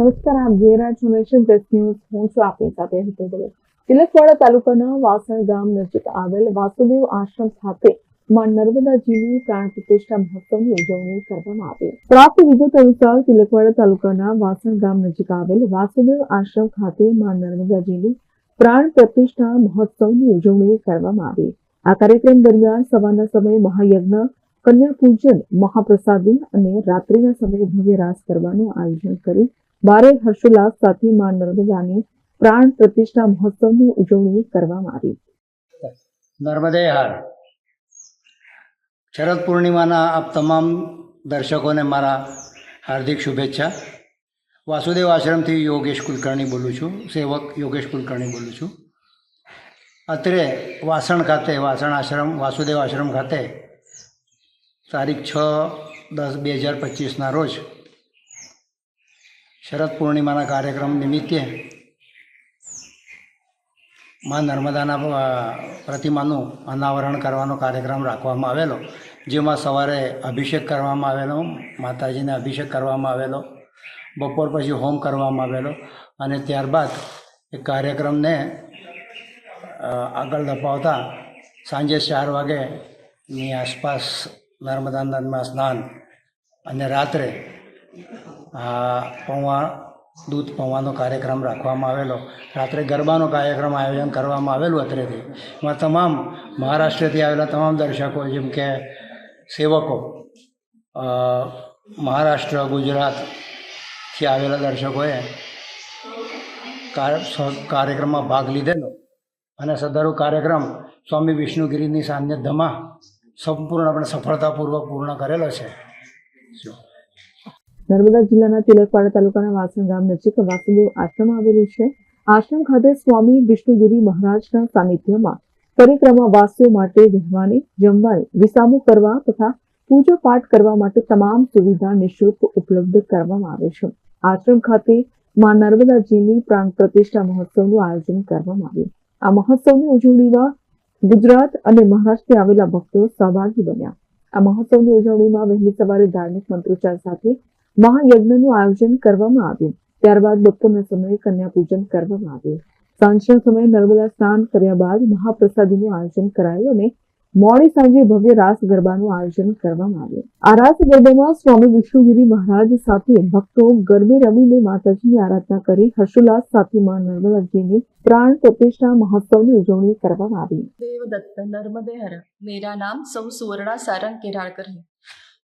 નમસ્કાર, આપ જોઈ રહ્યા છો નેશન પ્રેસ ન્યૂઝ. હું છું આપની સાથે હિતેન્દ્ર. તિલકવાડા તાલુકાના વાસણ ગામ નજીક આવેલ વાસુદેવ આશ્રમ ખાતે માં નર્મદાજીની પ્રાણ પ્રતિષ્ઠા મહોત્સવની ઉજવણી કરવામાં આવી. પ્રાપ્ત વિગત અનુસાર તિલકવાડા તાલુકાના વાસણ ગામ નજીક આવેલ વાસુદેવ આશ્રમ ખાતે માં નર્મદાજીની પ્રાણ પ્રતિષ્ઠા મહોત્સવની ઉજવણી કરવામાં આવી. આ કાર્યક્રમ દરમિયાન સવારના સમયે મહાયજ્ઞ કન્યા પૂજન મહાપ્રસાદી અને રાત્રિના સમયે ભવ્ય રાસ કરવાનું આયોજન કરી ભારે હર્ષોલ્લાસ સાથે માં નર્મદાની પ્રાણ પ્રતિષ્ઠા મહોત્સવની ઉજવણી કરવામાં આવી. નર્મદે હાર. શરદ પૂર્ણિમાના આપ તમામ દર્શકોને મારા હાર્દિક શુભેચ્છા. વાસુદેવ આશ્રમથી યોગેશ કુલકર્ણી બોલું છું. સેવક યોગેશ કુલકર્ણી બોલું છું. અત્રે વાસણ ખાતે, વાસણ આશ્રમ, વાસુદેવ આશ્રમ ખાતે તારીખ છ દસ બે હજાર પચીસના રોજ શરદ પૂર્ણિમાના કાર્યક્રમ નિમિત્તે માં નર્મદાના પ્રતિમાનું અનાવરણ કરવાનો કાર્યક્રમ રાખવામાં આવેલો, જેમાં સવારે અભિષેક કરવામાં આવેલો, માતાજીને અભિષેક કરવામાં આવેલો, બપોર પછી હોમ કરવામાં આવેલો અને ત્યારબાદ એ કાર્યક્રમને આગળ ધપાવતા સાંજે ચાર વાગેની આસપાસ નર્મદા નદમાં સ્નાન અને રાત્રે પૌવા, દૂધ પૌવાનો કાર્યક્રમ રાખવામાં આવેલો. રાત્રે ગરબાનો કાર્યક્રમ આયોજન કરવામાં આવેલું અત્રેથી. એમાં તમામ મહારાષ્ટ્રથી આવેલા તમામ દર્શકો, જેમ કે સેવકો મહારાષ્ટ્ર ગુજરાતથી આવેલા દર્શકોએ કાર- કાર્યક્રમમાં ભાગ લીધેલો. અને સદરુ કાર્યક્રમ સ્વામી વિષ્ણુગીરીની સંપૂર્ણ સંપૂર્ણપણે સફળતાપૂર્વક પૂર્ણ કરેલો છે. નર્મદા જિલ્લાના તિલકવાડા તાલુકાના વાસણ ગામ નજીક વાસુદેવ આશ્રમ આવેલું છે. આશ્રમ ખાતે સ્વામી વિષ્ણુગીરી મહારાજના સાનિધ્યમાં પરિક્રમા વાસીઓ માટે રહેવાની, જમવાની, વિસામો કરવા તથા પૂજા પાઠ કરવા માટે તમામ સુવિધા નિઃશુલ્ક ઉપલબ્ધ કરવામાં આવે છે. આશ્રમ ખાતે માં નર્મદાજીની પ્રાણ પ્રતિષ્ઠા મહોત્સવનું આયોજન કરવામાં આવ્યું. આ મહોત્સવની ઉજવણીમાં ગુજરાત અને મહારાષ્ટ્રથી આવેલા ભક્તો સહભાગી બન્યા. આ મહોત્સવની ઉજવણીમાં વહેલી સવારે ધાર્મિક મંત્રોચ્ચાર સાથે મહાયજ્ઞનું આયોજન કરવામાં આવ્યું. ત્યારબાદ બપોરના સમયે કન્યા પૂજન કરવામાં આવ્યું. સાંજના સમયે નર્મદા સ્નાન કર્યા બાદ મહાપ્રસાદીનું આયોજન કરાયું અને મોડી સાંજે ભવ્ય રાસ ગરબાનું આયોજન કરવામાં આવ્યું. આ રાસ ગરબામાં સ્વામી વિષ્ણુગીરી મહારાજ સાથે ભક્તો ગરબે રમીને માતાજીની આરાધના કરી હર્ષોલ્લાસ સાથે માં નર્મદાજીની પ્રાણ પ્રતિષ્ઠા મહોત્સવની ઉજવણી કરવામાં આવી. દેવદત્ત નર્મદે હર મેરા નામ સૌ સુવર્ણા સારંગ કેરાળકર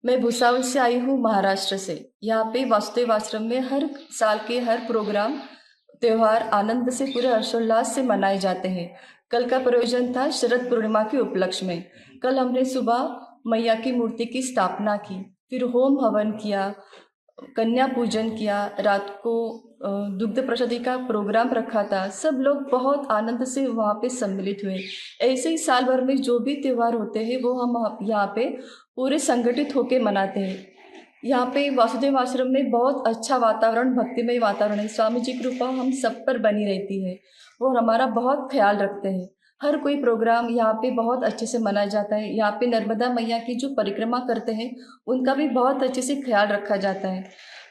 मैं भुसावल से आई हूँ महाराष्ट्र से। यहाँ पे वासुदेव आश्रम में हर साल के हर प्रोग्राम, त्यौहार आनंद से, पूरे हर्षोल्लास से मनाए जाते हैं। कल का प्रयोजन था शरद पूर्णिमा के उपलक्ष्य में। कल हमने सुबह मैया की मूर्ति की स्थापना की, फिर होम हवन किया, कन्या पूजन किया, रात को दुग्ध प्रसादी का प्रोग्राम रखा था। सब लोग बहुत आनंद से वहाँ पे सम्मिलित हुए। ऐसे ही साल भर में जो भी त्यौहार होते हैं, वो हम यहाँ पे पूरे संगठित होके मनाते हैं। यहाँ पे वासुदेव आश्रम में बहुत अच्छा वातावरण, भक्तिमय वातावरण है। स्वामी जी कृपा हम सब पर बनी रहती है। वो हमारा बहुत ख्याल रखते हैं। हर कोई प्रोग्राम यहाँ पे बहुत अच्छे से मनाया जाता है। यहाँ पे नर्मदा मैया की जो परिक्रमा करते हैं, उनका भी बहुत अच्छे से ख्याल रखा जाता है।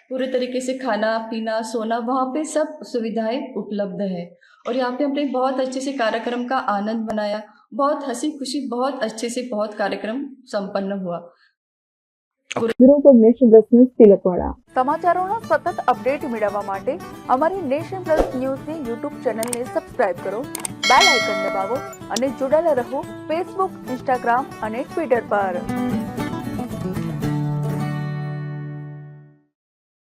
पूरे तरीके से खाना पीना सोना वहाँ पे सब सुविधाएं उपलब्ध है और यहाँ पे हमने बहुत अच्छे से कार्यक्रम का आनंद मनाया बहुत हंसी खुशी बहुत अच्छे से बहुत कार्यक्रम संपन्न हुआ bureau for Nation Plus News Tilakwada સમાચારોનો સતત અપડેટ મેળવવા માટે અમારી નેશન પ્લસ ન્યૂઝની યુટ્યુબ ચેનલને સબસ્ક્રાઇબ કરો બેલ આઇકન દબાવો અને જોડાયેલા રહો ફેસબુક ઇન્સ્ટાગ્રામ અને ટ્વિટર પર